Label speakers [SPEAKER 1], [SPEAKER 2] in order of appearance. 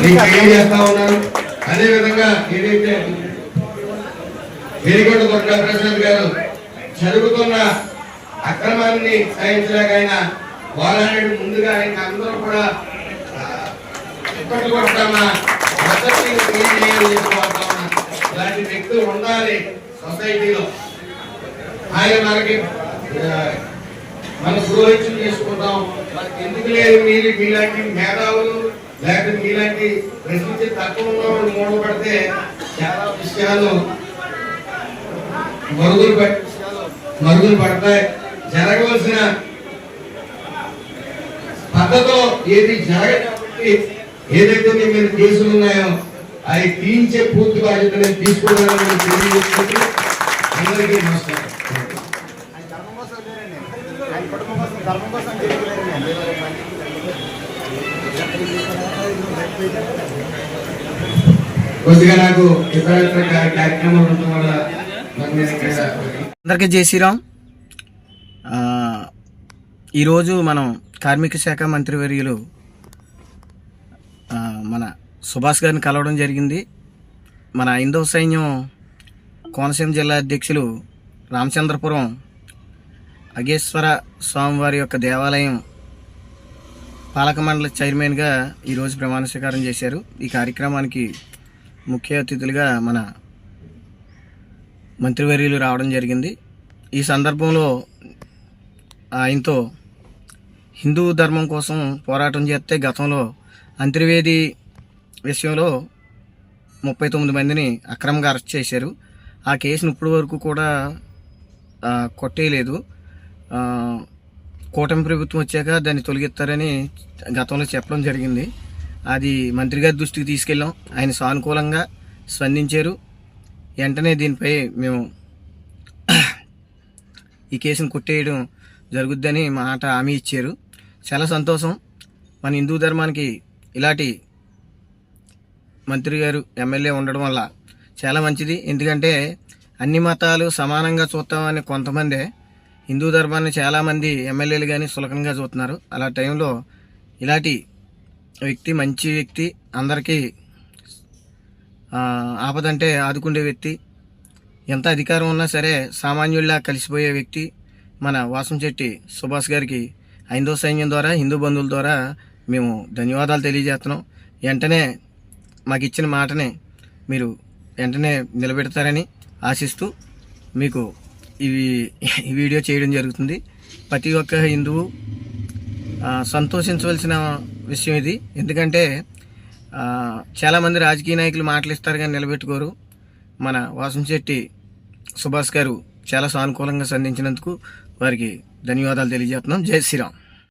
[SPEAKER 1] మీకు తెలియజేస్తా ఉన్నాను అదే విధంగా ఏదైతే వెలిగొండ దుర్గా ప్రసాద్ గారు జరుగుతున్న అక్రమాన్ని సహించలేక ఆయన ముందుగా ఆయన అందరూ కూడా ఇప్పటి కొడతామా మద్దతు తెలియజేయాలని చెప్పి కోరుతా ఉన్నా. ఇలాంటి వ్యక్తులు ఉండాలి సొసైటీలో. ఆయన మనకి మన పురోహితులు చేసుకుంటాం ఎందుకు లేదు మీరు మీలాంటి మేధావులు లేకపోతే మీలాంటి ప్రశ్నించే తక్కువ ఉన్న వాళ్ళు మూడబడితే చాలా విషయాలు మరుగులు మరుగులు పడతాయి. జరగవలసిన పద్ధతిలో ఏది జరగదు ఏదైతే మీ మీద కేసులు ఉన్నాయో అవి తీయించే పూర్తి బాధ్యత నేను తీసుకున్నానని తెలియజేసుకుంటూ అందరికీ నమస్కారం.
[SPEAKER 2] ధర్మం కోసం ధర్మం కోసం
[SPEAKER 1] కొద్దిగా నాకు కార్యక్రమాలు ఉండటం వల్ల
[SPEAKER 3] అందరికీ జై శ్రీరామ్. ఈరోజు మనం కార్మిక శాఖ మంత్రివర్యులు మన సుభాష్ గారిని కలవడం జరిగింది. మన హిందూ సైన్యం కోనసీమ జిల్లా అధ్యక్షులు రామచంద్రపురం అగేశ్వర స్వామివారి యొక్క దేవాలయం పాలక మండలి చైర్మన్గా ఈరోజు ప్రమాణ స్వీకారం చేశారు. ఈ కార్యక్రమానికి ముఖ్య అతిథులుగా మన మంత్రివర్యులు రావడం జరిగింది. ఈ సందర్భంలో ఆయనతో హిందూ ధర్మం కోసం పోరాటం చేస్తే గతంలో అంతర్వేది విషయంలో ముప్పై తొమ్మిది మందిని అక్రమంగా అరెస్ట్ చేశారు. ఆ కేసును ఇప్పటి వరకు కూడా కొట్టేయలేదు. కూటమి ప్రభుత్వం వచ్చాక దాన్ని తొలగిస్తారని గతంలో చెప్పడం జరిగింది. అది మంత్రి గారి దృష్టికి తీసుకెళ్ళాం. ఆయన సానుకూలంగా స్పందించారు. వెంటనే దీనిపై మేము ఈ కేసును కొట్టేయడం జరుగుద్దని మాట హామీ ఇచ్చారు. చాలా సంతోషం. మన హిందూ ధర్మానికి ఇలాంటి మంత్రి గారు ఎమ్మెల్యే ఉండడం వల్ల చాలా మంచిది. ఎందుకంటే అన్ని మతాలు సమానంగా చూస్తామని కొంతమందే హిందూ ధర్మాన్ని చాలామంది ఎమ్మెల్యేలు కానీ సులకంగా చూస్తున్నారు. అలా టైంలో ఇలాంటి వ్యక్తి మంచి వ్యక్తి అందరికీ ఆపదంటే ఆదుకునే వ్యక్తి ఎంత అధికారం ఉన్నా సరే సామాన్యుల్లా కలిసిపోయే వ్యక్తి మన వాసంశెట్టి సుభాష్ గారికి ఐందో సైన్యం ద్వారా హిందూ బంధువుల ద్వారా మేము ధన్యవాదాలు తెలియజేస్తున్నాం. వెంటనే మాకు ఇచ్చిన మాటనే మీరు వెంటనే నిలబెడతారని ఆశిస్తూ మీకు ఇవి ఈ వీడియో చేయడం జరుగుతుంది. ప్రతి ఒక్క హిందువు సంతోషించవలసిన విషయం ఇది. ఎందుకంటే చాలామంది రాజకీయ నాయకులు మాటలు ఇస్తారు కానీ నిలబెట్టుకోరు. మన వాసంశెట్టి సుభాష్ గారు చాలా సానుకూలంగా సంధించినందుకు వారికి ధన్యవాదాలు తెలియజేస్తున్నాం. జై శ్రీరామ్.